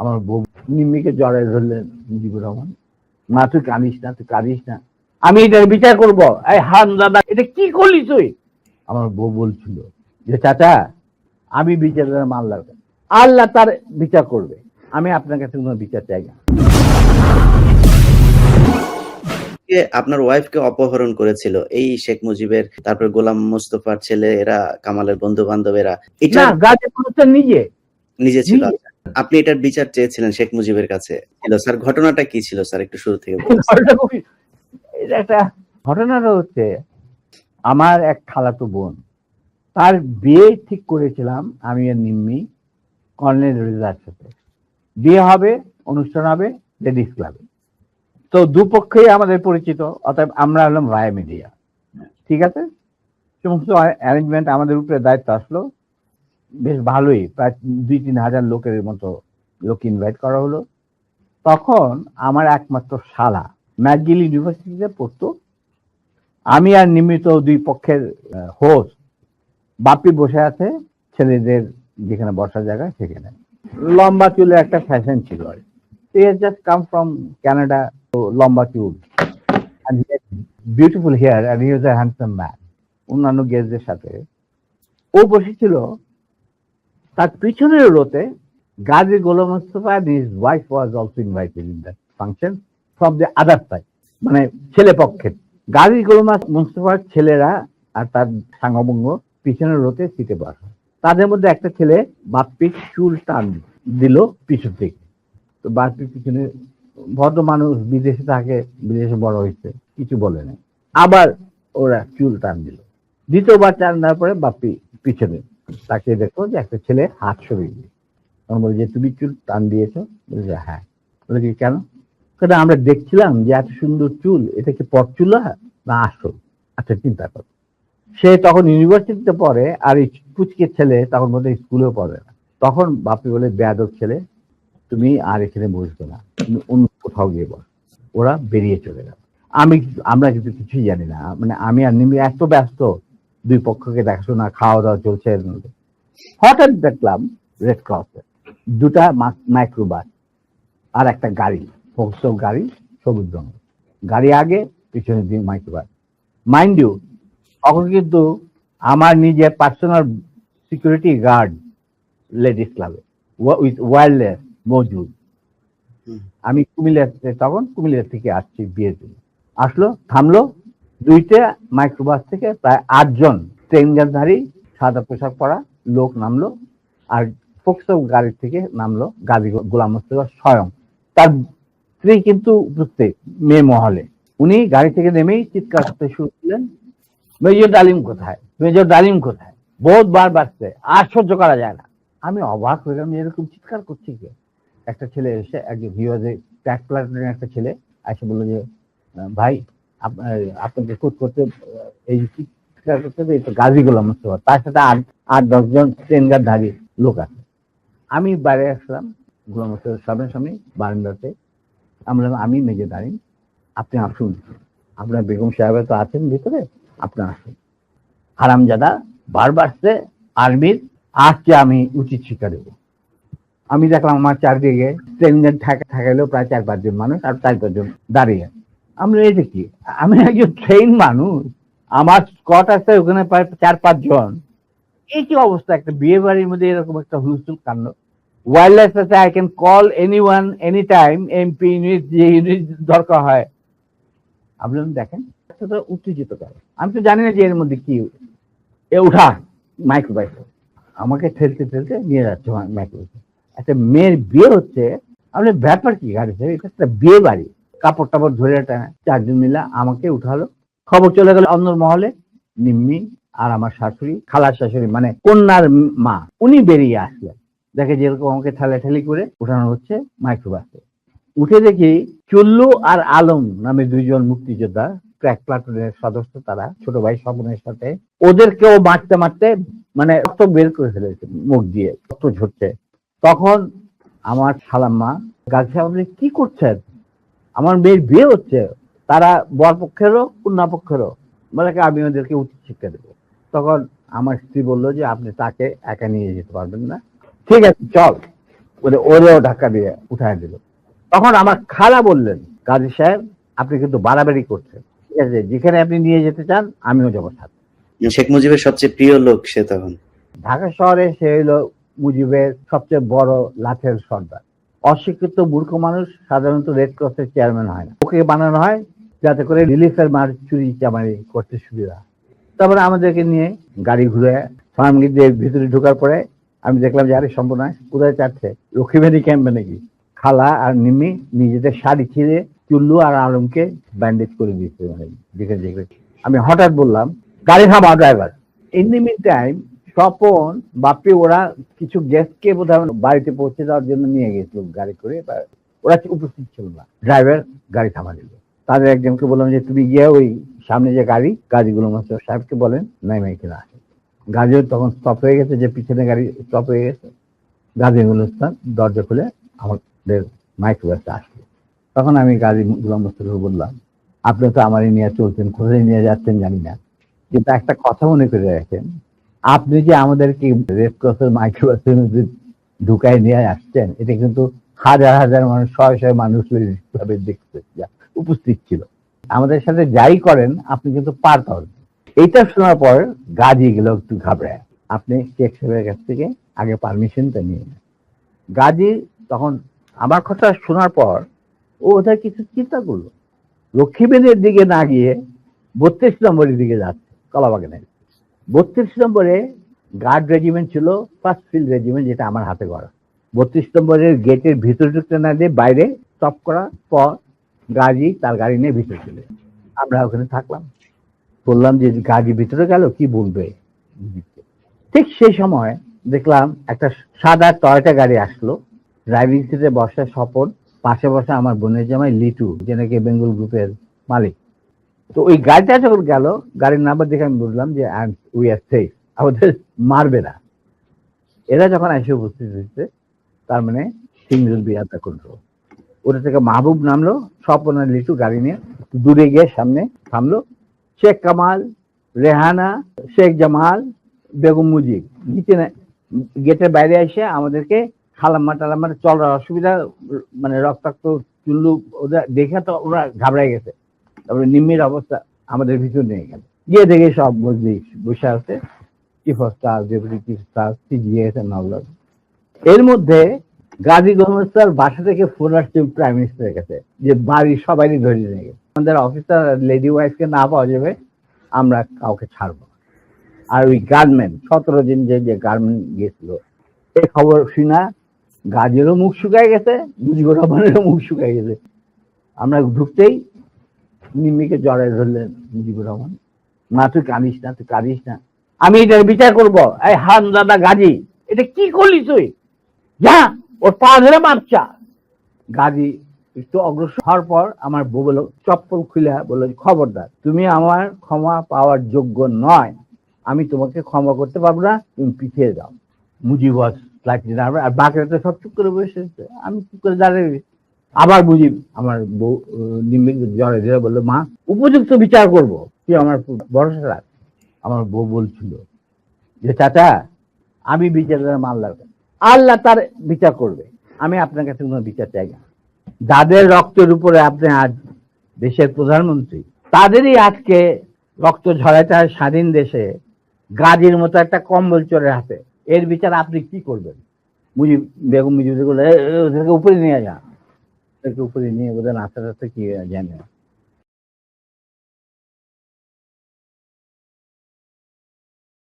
আমার বউ। নিম্মিকে জড়াই ধরলেন মুজিবুর রহমান। মা তুই কাঁদিস না তুই কাঁদিস না। আমি এটার বিচার করব। এই হান দাদা এটা কি করলি তুই? আমার বউ বলছিল যে চাচা আমি বিচারের মাল্লার আল্লাহ তার বিচার করবে। আমি আপনার কাছে কোনো বিচার চাই না। কে আপনার ওয়াইফকে অপহরণ করেছিল? এই শেখ মুজিবের তারপর গোলাম মোস্তফার ছেলে এরা কামালের বন্ধু বান্ধবেরা এটা নিজে। নিজে ছিল নিজে। আপনি এটার বিচার চেয়েছিলেন শেখ মুজিবের কাছে। স্যার, ঘটনাটা কি ছিল? স্যার, একটু শুরু থেকে ঘটনাটা হচ্ছে, আমার এক খালাতো বোন, তার বিয়ে ঠিক করেছিলাম আমি আর নিম্মি কর্নেল রেজার সাথে। বিয়ে হবে, অনুষ্ঠান হবে, লেডিস ক্লাবে। তো দুপক্ষেই আমাদের পরিচিত, অতএব আমরা হলাম রায় মিডিয়া। ঠিক আছে? সমস্ত অ্যারেঞ্জমেন্ট আমাদের উপরে দায়িত্ব আসলো। বেশ ভালোই, প্রায় দুই তিন হাজার লোকের মতো লোক ইনভাইট করা হলো। তখন আমার একমাত্র শালা ম্যাকগিল ইউনিভার্সিটিতে পড়তো। আমি আর নিমিত দুই পক্ষের হোস্ট বাপি বসে আছে, ছেলেদের যেখানে বসার জায়গা সেখানে। লম্বা চুলের একটা ফ্যাশন ছিল আর জাস্ট কাম ফ্রম ক্যানাডা লম্বা চুল। Beautiful hair and he was handsome man অন্যান্য গেস্টদের সাথে। ও বসেছিল তার পিছনের রোতে গাজী গোলাম Mustafa and his wife was also invited in that function from the other side মানে ছেলে পক্ষের। গাজী গোলাম মুস্তফার ছেলেরা আর তার সাঙ্গভঙ্গ পিছনের রোতে সিটে বসা তাদের মধ্যে একটা ছেলে বাপ্পির চুল টান দিল পিছন থেকে। তো বাপ্পির পিছনে ভদ্র মানুষ বিদেশে থাকে, বিদেশে বড় হয়েছে, কিছু বলে না আবার ওরা চুল টান দিল। দ্বিতীয়বার টান দেওয়ার পরে বাপ্পি পিছনে তাকে দেখো যে একটা ছেলে হাত সরিয়ে তখন বলে, যে তুমি চুল টান দিয়েছ? বলে হ্যাঁ। বলে কি কেন? কারণ আমরা দেখছিলাম যে এত সুন্দর চুল, এটা কি পট চুলা না আসল? আচ্ছা চিন্তা করো। সে তখন ইউনিভার্সিটিতে পড়ে আর এই পুচকে ছেলে তখন বোধহয় স্কুলেও পড়ে না। তখন বাপি বলে, বেয়াদব ছেলে, তুমি আর এখানে বসবে না, তুমি অন্য কোথাও গিয়ে বস। ওরা বেরিয়ে চলে গেল আমি, আমরা কিন্তু কিছুই জানি না। মানে আমি আর নিমি এত ব্যস্ত দুই পক্ষকে দেখাশোনা খাওয়া দাওয়া চলছে এর মধ্যে। হঠাৎ দেখলাম রেড ক্রসে দুটা মাইক্রোবাস আর একটা গাড়ি ফোকসো গাড়ি সবুজ রঙের। গাড়ি আগে পিছনে দিয়ে মাইক্রোবাস মাইন্ড ইউ তখন কিন্তু আমার নিজের পার্সোনাল সিকিউরিটি গার্ড লেডিস ক্লাবে উইথ ওয়ারলেস মজুদ। আমি কুমিল্লাতে তখন কুমিল্লা থেকে আসছি বিয়ের জন্য। আসলো থামলো দুইটা মাইক্রোবাস থেকে প্রায় আটজন ট্রেনগারধারী সাদা পোশাক পরা লোক নামলো আর ফোকসো গাড়ি থেকে নামলো গাজী গোলাম মোস্তফা স্বয়ং। তার স্ত্রী কিন্তু উপস্থিত, মেয়ে মহলে। উনি গাড়ি থেকে নেমেই চিৎকার করতে শুরু করলেন, মেজর ডালিম কোথায়? মেজর ডালিম কোথায়? বহুতবার বাঁচতে আর সহ্য করা যায় না। আমি অবাক হয়ে গেলাম, এরকম চিৎকার করছি কে? একটা ছেলে এসে, একজন হিওয়াজে ট্যাক প্লাটুনের একটা ছেলে এসে বলল যে, ভাই আপনাকে খুদ করতে এই চিৎকার করতে এই তো গাজী গোলাম মুস্তফা। তার সাথে আট আট দশজন ট্রেনগারধারী লোক আছে। আমি বাইরে আসলাম গোলাম মুস্তফার সামনে সামনে বারান্দাতে। আমি বললাম, আমি মেজর ডালিম আপনি আসুন। আপনার বেগম সাহেব তো আছেন ভিতরে আপনি আসুন। হারামজাদা বারবার সে আর্মির আসছে আমি উচিত শিক্ষা দেবো। আমি দেখলাম আমার চারদিকে ট্রেনের ঠেকা ঠেকাইলেও প্রায় চার পাঁচজন মানুষ আর চার পাঁচজন দাঁড়িয়ে আমরা এই দেখি আমি একজন ট্রেন মানুষ, আমার স্কট আছে, ওখানে প্রায় চার পাঁচজন এই কি অবস্থা? একটা বিয়ে বাড়ির মধ্যে এরকম একটা হুলস্থুল কাণ্ড। ওয়ারলেস আছে I can call any one any time MP unit যে ইউনিট দরকার হয়। আপনি দেখেন উত্তেজিত করে আমি তো জানি না যে এর মধ্যে কি এ, উঠা মাইক্রোবাইস আমাকে ঠেলতে ঠেলতে নিয়ে যাচ্ছে মাইক্রোবাইস একটা মেয়ের বিয়ে হচ্ছে আপনি ব্যাপার কি গাড়ি? এটা একটা বিয়ে বাড়ি। কাপড় টাপড় ধরে চারজন মিলা আমাকে উঠালো। খবর চলে গেল অন্য মহলে। নিম্মি আর আমার শাশুড়ি, খালার শাশুড়ি মানে কন্যার মা, উনি বেরিয়ে আসলেন। দেখে যেরকম আমাকে ঠেলাঠেলি করে উঠানো হচ্ছে মাইক্রোবাসে। উঠে দেখি চুল্লু আর আলম নামে দুইজন মুক্তিযোদ্ধা, ক্র্যাক প্লাটুনের সদস্য তারা, ছোট ভাই স্বপনের সাথে। ওদেরকেও মারতে মারতে মানে রক্ত বের করে ফেলেছে, মুখ দিয়ে রক্ত ঝরছে। তখন আমার খালাম্মা গাছি সাহেব কি করছেন? আমার মেয়ের বিয়ে হচ্ছে তারা বর পক্ষেরও কন্যা পক্ষেরও। বলে আমি ওদেরকে উচিত শিক্ষা দেবো। তখন আমার স্ত্রী বলল যে আপনি তাকে একা নিয়ে যেতে পারবেন না। ঠিক আছে চল। ওরে ওরেও ধাক্কা দিয়ে উঠায় দিল। তখন আমার খালা বললেন কাজী সাহেব আপনি কিন্তু বাড়াবাড়ি করছেন। ঠিক আছে যেখানে আপনি নিয়ে যেতে চান আমিও যাব সাথে। শেখ মুজিবের সবচেয়ে প্রিয় লোক সে তখন? ঢাকা শহরে সে হলো মুজিবের সবচেয়ে বড় লাঠের সর্দার। অশিক্ষিত মূর্খ মানুষ সাধারণত রেড ক্রসের চেয়ারম্যান হয় না। ওকে বানানো হয় যাতে করে রিলিফের মার চুরি চামারি করতে সুবিধা। তারপরে আমাদেরকে নিয়ে গাড়ি ঘুরে ফার্মগিদের ভিতরে ঢোকার পরে আমি দেখলাম যে, আরে সম্পূর্ণ কোথায় চাচ্ছে লক্ষ্মীবাড়ি ক্যাম্পে নাকি? খালা আর নিমি নিজেদের শাড়ি ছিঁড়ে চুল্লু আর আলমকে ব্যান্ডেজ করে দিয়েছে। যেখানে যেখানে আমি হঠাৎ বললাম, গাড়ি থামা driver in the meantime Swapan Bapi ওরা কিছু গেস্টকে বোধ বাড়িতে পৌঁছে দেওয়ার জন্য নিয়ে গেছিল গাড়ি করে ওরা উপস্থিত ছিল না। ড্রাইভার গাড়ি থামা দিল। তাদের একজনকে বললাম যে, তুমি গিয়ে ওই সামনে যে গাড়ি গাড়িগুলো সাহেবকে বলেন নাই মাই কিনা আসে গাড়িও তখন স্টপ হয়ে গেছে, যে পিছনে গাড়ি স্টপ হয়ে গেছে। গাড়ি গুলস্তান দরজা খুলে আমাদের মাইক্রোবাসটা আসলো। তখন আমি গাড়ি গুলাম মোস্তফাকে বললাম, আপনি তো আমারই নিয়ে চলছেন, কোথায় নিয়ে যাচ্ছেন জানি না। কিন্তু একটা কথা মনে করে রাখেন আপনি যে আমাদেরকে রেড ক্রসের মাইক্রোবাসের মধ্যে ঢুকায় নিয়ে আসছেন, এটা কিন্তু হাজার হাজার মানুষ, শয়ে শয়ে মানুষ ভাবে দেখতে উপস্থিত ছিল। আমাদের সাথে যাই করেন, আপনি কিন্তু পার পাবেন এইটা শোনার পর গাজি গেল একটু ঘাবড়ায়। আপনি শেখ সাহেবের কাছ থেকে আগে পারমিশনটা নিয়ে নেন। গাজী তখন আমার কথা শোনার পর ও ওদের কিছু চিন্তা করল। লক্ষ্মীবেনের দিকে না গিয়ে বত্রিশ নম্বরের দিকে যাচ্ছে, কলাবাগানের। বত্রিশ নম্বরে গার্ড রেজিমেন্ট ছিল ফার্স্ট ফিল্ড রেজিমেন্ট যেটা আমার হাতে করা বত্রিশ নম্বরের গেটের ভিতরে ঢুকতে না দিয়ে বাইরে স্টপ করার পর গাড়ি তার গাড়ি নিয়ে ভিতরে চলে আমরা ওখানে থাকলাম। বললাম যে গাড়ি ভিতরে গেল, কি বলবে? ঠিক সেই সময় দেখলাম একটা সাদা টয়টা গাড়ি আসলো। ড্রাইভিং সিটে বসা স্বপন, পাশে বসা আমার বোনের জামাই লিটু যে নাকি বেঙ্গল গ্রুপের মালিক। তো ওই গাড়িটা যখন গেল, গাড়ির নাম্বার দেখে আমি বুঝলাম যে উই আর সেফ আমাদের মারবে না। এরা যখন এসে উপস্থিত হয়েছে, তার মানে সিঙ্গল বি আদা কন্ট্রোল ওটা থেকে মাহবুব নামলো, স্বপন লিটু গাড়ি নিয়ে দূরে গিয়ে সামনে থামলো। শেখ কামাল, রেহানা, শেখ জামাল, বেগম মুজিব নিচে না- গেটের বাইরে এসে আমাদেরকে খালাম্মা টালাম্মা চলার অসুবিধা মানে রক্তাক্ত চুল্লু ওদের দেখে তো ওরা ঘাবড়ায় গেছে। তারপরে নিম্মির অবস্থা আমাদের ভিতর নিয়ে গেল গিয়ে দেখে সব বুঝলি বসে আছে chief of staff deputy chief staff CGS এর মধ্যে গাজী গোহমস্তার বাসা থেকে ফোন আসছে প্রাইম মিনিস্টারের কাছে, যে বাড়ির সবাই ধরে নিয়ে গেছে। আমাদের অফিসার লেডি ওয়াইফকে না পাওয়া যাবে, আমরা কাউকে ছাড়বো আর ওই গার্মেন্ট সতেরো দিন যে যে গার্মেন্ট গেছিল এই খবর শুনা গাজেরও মুখ শুকায় গেছে, মুজিবুর রহমানেরও মুখ শুকায় গেছে। আমরা ঢুকতেই নিম্মিকে জড়াই ধরলেন মুজিবুর রহমান। না তুই কাঁদিস না, তুই কাঁদিস না। আমি এটার বিচার করব। এই হান দাদা গাজী, এটা কি করলি তুই? যা, ওর পা ধরে মারছা। গাজী একটু অগ্রসর হওয়ার পর আমার বউ বলল, চপ্পল খুলে বলল, খবরদার, তুমি আমার ক্ষমা পাওয়ার যোগ্য নয়। আমি তোমাকে ক্ষমা করতে পারব না, তুমি পিছিয়ে যাও। মুজিব আর বাকিরা তো সব চুপ করে বসে আমি চুপ করে দাঁড়িয়ে। আবার বুঝি আমার বউ নিম্বিক জ্বরে ধরে বলল মা উপযুক্ত বিচার করব। তুই আমার ভরসা রাখ। আমার বউ বলছিল যে চাচা আমি বিচারের মাল্লার আল্লাহ তার বিচার করবে। আমি আপনার কাছে কোনো বিচার চাই না। যাদের রক্তের উপরে আপনি আজ দেশের প্রধানমন্ত্রী তাদেরই আজকে রক্ত ঝরাইতে হয় স্বাধীন দেশে। গাজীর মতো একটা কম্বল চোরের হাতে। এর বিচার আপনি কি করবেন? মুজিব বেগম মুজিব বলে "এ, এ, ওদেরকে উপরে নিয়ে যা ওদেরকে উপরে নিয়ে ওদের নাচা টাচা কি জানে না।